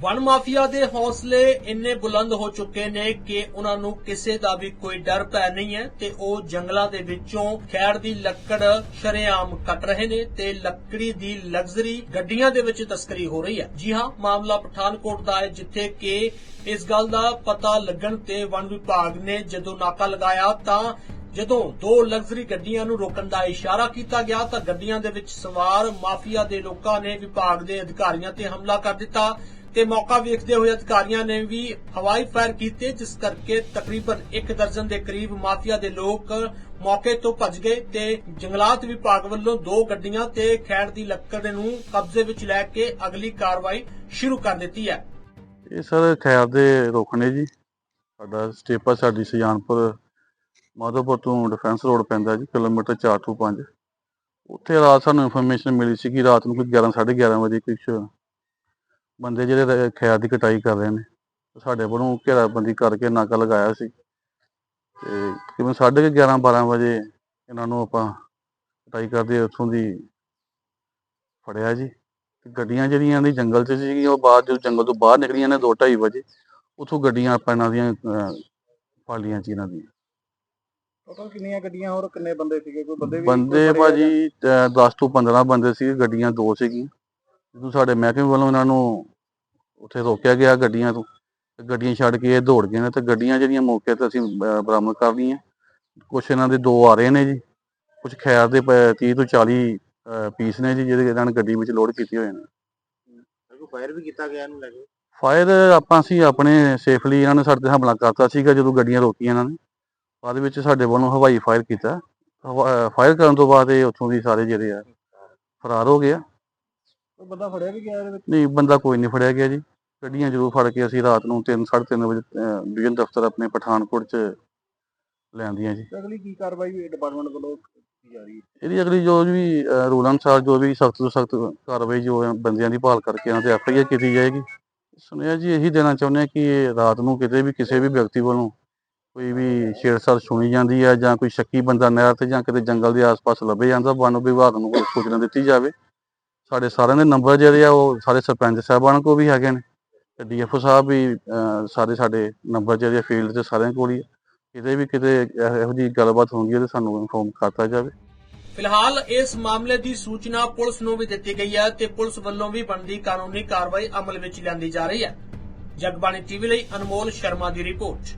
ਵਣ ਮਾਫੀਆ ਦੇ ਹੌਸਲੇ ਇੰਨੇ ਬੁਲੰਦ ਹੋ ਚੁੱਕੇ ਨੇ ਕਿ ਉਹਨਾਂ ਨੂੰ ਕਿਸੇ ਦਾ ਵੀ ਕੋਈ ਡਰ ਭੈ ਨਹੀਂ ਹੈ ਤੇ ਉਹ ਜੰਗਲਾਂ ਦੇ ਵਿੱਚੋਂ ਖੈੜ ਦੀ ਲੱਕੜ ਸ਼ਰੇਆਮ ਕੱਟ ਰਹੇ ਨੇ ਤੇ ਲੱਕੜੀ ਦੀ ਲਗਜ਼ਰੀ ਗੱਡੀਆਂ ਦੇ ਵਿੱਚ ਤਸਕਰੀ ਹੋ ਰਹੀ ਹੈ। ਜੀ ਹਾਂ, ਮਾਮਲਾ ਪਠਾਨਕੋਟ ਦਾ ਹੈ, ਜਿੱਥੇ ਕਿ ਇਸ ਗੱਲ ਦਾ ਪਤਾ ਲੱਗਣ ਤੇ ਵਣ ਵਿਭਾਗ ਨੇ ਜਦੋਂ ਨਾਕਾ ਲਗਾਇਆ ਤਾਂ ਜਦੋਂ ਦੋ ਲਗਜ਼ਰੀ ਗੱਡੀਆਂ ਨੂੰ ਰੋਕਣ ਦਾ ਇਸ਼ਾਰਾ ਕੀਤਾ ਗਿਆ ਤਾਂ ਗੱਡੀਆਂ ਦੇ ਵਿੱਚ ਸਵਾਰ ਮਾਫੀਆ ਦੇ ਲੋਕਾਂ ਨੇ ਵਿਭਾਗ ਦੇ ਅਧਿਕਾਰੀਆਂ ਤੇ ਹਮਲਾ ਕਰ ਦਿੱਤਾ ਤੇ ਮੌਕਾ ਵੇਖਦੇ ਹੋਏ ਅਧਿਕਾਰੀਆਂ ਨੇ ਵੀ ਹਵਾਈ ਫਾਇਰ ਕੀਤੇ, ਜਿਸ ਕਰਕੇ ਤਕਰੀਬਨ 1 ਦਰਜਨ ਦੇ ਕਰੀਬ ਮਾਫੀਆ ਦੇ ਲੋਕ ਮੌਕੇ ਤੋਂ ਭੱਜ ਗਏ ਤੇ ਜੰਗਲਾਤ ਵਿਭਾਗ ਵੱਲੋਂ ਦੋ ਗੱਡੀਆਂ ਤੇ ਖੈੜ ਦੀ ਲੱਕੜ ਨੂੰ ਕਬਜ਼ੇ ਵਿੱਚ ਲੈ ਕੇ ਅਗਲੀ ਕਾਰਵਾਈ ਸ਼ੁਰੂ ਕਰ ਦਿੱਤੀ ਹੈ। ਇਹ ਸਰ ਖੈਰ ਦੇ ਰੁੱਖ ਜੀ। ਸਾਡਾ ਸਟੇਪਾ ਸਾਡੀ ਸੁਜਾਨਪੁਰ ਮਾਧੋਪੁਰ ਤੋਂ ਡਿਫੈਂਸ ਰੋਡ ਪੈਂਦਾ ਜੀ ਕਿਲੋਮੀਟਰ 4 ਤੋਂ 5 ਉੱਥੇ ਰਾਤ ਸਾਨੂੰ ਇਨਫੋਰਮੇਸ਼ਨ ਮਿਲੀ ਸੀ ਕਿ ਰਾਤ ਨੂੰ ਕੋਈ 11 11:30 ਵਜੇ ਕੁਛ ਬੰਦੇ ਜਿਹੜੇ ਰ- ਖੈਰ ਦੀ ਕਟਾਈ ਕਰ ਰਹੇ ਨੇ। ਸਾਡੇ ਵੱਲੋਂ ਘੇਰਾਬੰਦੀ ਕਰਕੇ ਨਾਕਾ ਲਗਾਇਆ ਸੀ। ਤੇ ਕਿਵੇਂ 11:30 12 ਵਜੇ ਇਹਨਾਂ ਨੂੰ ਆਪਾਂ ਕਟਾਈ ਕਰਦੇ ਉੱਥੋਂ ਦੀ ਫੜਿਆ ਜੀ। ਗੱਡੀਆਂ ਜਿਹੜੀਆਂ ਦੀ ਜੰਗਲ 'ਚ ਸੀਗੀਆਂ ਉਹ ਬਾਅਦ ਜੋ ਜੰਗਲ ਤੋਂ ਬਾਹਰ ਨਿਕਲੀਆਂ ਨੇ 2:30 ਵਜੇ ਉੱਥੋਂ ਗੱਡੀਆਂ ਆਪਾਂ ਇਹਨਾਂ ਦੀਆਂ ਅਹ, ਪਾਲੀਆਂ ਸੀ ਇਹਨਾਂ ਦੀਆਂ। ਟੋਟਲ ਕਿੰਨੀਆਂ ਗੱਡੀਆਂ ਹੋਰ ਕਿੰਨੇ ਬੰਦੇ ਸੀਗੇ? ਕੋਈ ਬੰਦੇ ਵੀ ਬੰਦੇ? ਭਾਜੀ 10 ਤੋਂ 15 ਬੰਦੇ ਸੀ ਗੱਡੀਆਂ ਦੋ ਸੀਗੀਆਂ। ਜਦੋਂ ਸਾਡੇ ਮਹਿਕਮੇ ਵੱਲੋਂ ਇਹਨਾਂ ਨੂੰ ਉੱਥੇ ਰੋਕਿਆ ਗਿਆ ਗੱਡੀਆਂ ਤੋਂ ਗੱਡੀਆਂ ਛੱਡ ਕੇ ਇਹ ਦੌੜ ਗਏ ਨੇ ਤੇ ਗੱਡੀਆਂ ਜਿਹੜੀਆਂ ਮੌਕੇ ਤੇ ਅਸੀਂ ਬਰਾਮਦ ਕਰ ਲਈਆਂ। ਕੁਛ ਇਹਨਾਂ ਦੇ ਦੋ ਆ ਰਹੇ ਨੇ ਜੀ ਕੁਝ ਖੈਰ ਦੇ ਪ- 30 ਤੋਂ 40 ਪੀਸ ਨੇ ਜੀ ਜਿਹੜੇ ਇਹਨਾਂ ਨੇ ਗੱਡੀ ਵਿੱਚ ਲੋਡ ਕੀਤੇ ਹੋਏ ਨੇ। ਕੋਈ ਫਾਇਰ ਵੀ ਕੀਤਾ ਗਿਆ ਇਹਨੂੰ ਲੈ ਕੇ। ਫਾਇਰ ਆਪਾਂ ਅਸੀਂ ਆਪਣੇ ਸੇਫਲੀ ਇਹਨਾਂ ਨੇ ਸਾਡੇ ਤੇ ਹਮਲਾ ਕਰਤਾ ਸੀਗਾ ਜਦੋਂ ਗੱਡੀਆਂ ਰੋਕੀਆਂ ਇਹਨਾਂ ਨੇ। ਬਾਅਦ ਵਿੱਚ ਸਾਡੇ ਵੱਲੋਂ ਹਵਾਈ ਫਾਇਰ ਕੀਤਾ। ਫਾਇਰ ਕਰਨ ਤੋਂ ਬਾਅਦ ਇਹ ਉੱਥੋਂ ਦੀ ਸਾਰੇ ਜਿਹੜੇ ਆ ਫਰਾਰ ਹੋ ਗਏ ਆ। ਬੰਦਾ ਫੜਿਆ ਵੀ ਗਿਆ ਇਹਦੇ ਵਿੱਚ? ਨਹੀਂ ਬੰਦਾ ਕੋਈ ਨਹੀਂ ਫੜਿਆ ਗਿਆ ਜੀ। ਗੱਡੀਆਂ ਜ਼ਰੂਰ ਫੜ ਕੇ ਅਸੀਂ ਰਾਤ ਨੂੰ 3:30 ਵਜੇ ਡਿਵੀਜ਼ਨ ਦਫ਼ਤਰ ਆਪਣੇ ਪਠਾਨਕੋਟ 'ਚ ਲਿਆਂਦੀਆਂ ਜੀ। ਅਗਲੀ ਕੀ ਕਾਰਵਾਈ ਡਿਪਾਰਟਮੈਂਟ ਵੱਲੋਂ ਕੀਤੀ ਜਾ ਰਹੀ ਹੈ? ਇਹਦੀ ਅਗਲੀ ਜੋ ਵੀ ਰੂਲ ਅਨੁਸਾਰ ਜੋ ਵੀ ਸਖਤ ਤੋਂ ਸਖਤ ਕਾਰਵਾਈ ਜੋ ਬੰਦਿਆਂ ਦੀ ਭਾਲ ਕਰਕੇ ਉਹਨਾਂ ਤੇ ਐਫ ਆਈ ਆਰ ਕੀਤੀ ਜਾਏਗੀ। ਸੁਣਿਆ ਜੀ ਇਹੀ ਦੇਣਾ ਚਾਹੁੰਦੇ ਹਾਂ ਕਿ ਇਹ ਰਾਤ ਨੂੰ ਕਿਤੇ ਵੀ ਕਿਸੇ ਵੀ ਵਿਅਕਤੀ ਵੱਲੋਂ ਕੋਈ ਵੀ ਛੇੜਛਾੜ ਸੁਣੀ ਜਾਂਦੀ ਹੈ ਜਾਂ ਕੋਈ ਸ਼ੱਕੀ ਬੰਦਾ ਨਹਿਰ ਤੇ ਜਾਂ ਕਿਤੇ ਜੰਗਲ ਦੇ ਆਸ-ਪਾਸ ਲੱਭੇ ਜਾਂਦਾ ਵਨ ਵਿਭਾਗ ਨੂੰ ਕੋਈ ਸੂਚਨਾ ਦਿੱਤੀ ਜਾਵੇ। ਸਾਡੇ ਸਾਰਿਆਂ ਦੇ ਨੰਬਰ ਜਿਹੜੇ ਆ, ਉਹ ਸਾਰੇ ਸਰਪੰਚ ਸਾਹਿਬਾਨ ਕੋਲ ਵੀ ਹੈਗੇ ਨੇ ਤੇ ਡੀਐਫਓ ਸਾਹਿਬ ਵੀ ਸਾਰੇ ਸਾਡੇ ਨੰਬਰ ਜਿਹੜੇ ਫੀਲਡ ਤੇ ਸਾਰਿਆਂ ਕੋਲ ਹੀ ਕਿਤੇ ਵੀ ਕਿਤੇ ਇਹੋ ਇਹੋ ਗੱਲਬਾਤ ਹੁੰਦੀ ਹੈ ਤੇ ਸਾਨੂੰ ਇਨਫੋਰਮ ਕਰਤਾ ਜਾਵੇ। ਫਿਲਹਾਲ ਇਸ ਮਾਮਲੇ ਦੀ ਸੂਚਨਾ ਪੁਲਿਸ ਨੂੰ ਵੀ ਦਿੱਤੀ ਗਈ ਹੈ ਤੇ ਪੁਲਿਸ ਵੱਲੋਂ ਵੀ ਬਣਦੀ ਕਾਨੂੰਨੀ ਕਾਰਵਾਈ ਅਮਲ ਵਿੱਚ ਲਿਆਂਦੀ ਜਾ ਰਹੀ ਹੈ। ਜਗਬਾਣੀ ਟੀਵੀ ਲਈ ਅਨਮੋਲ ਸ਼ਰਮਾ ਦੀ ਰਿਪੋਰਟ।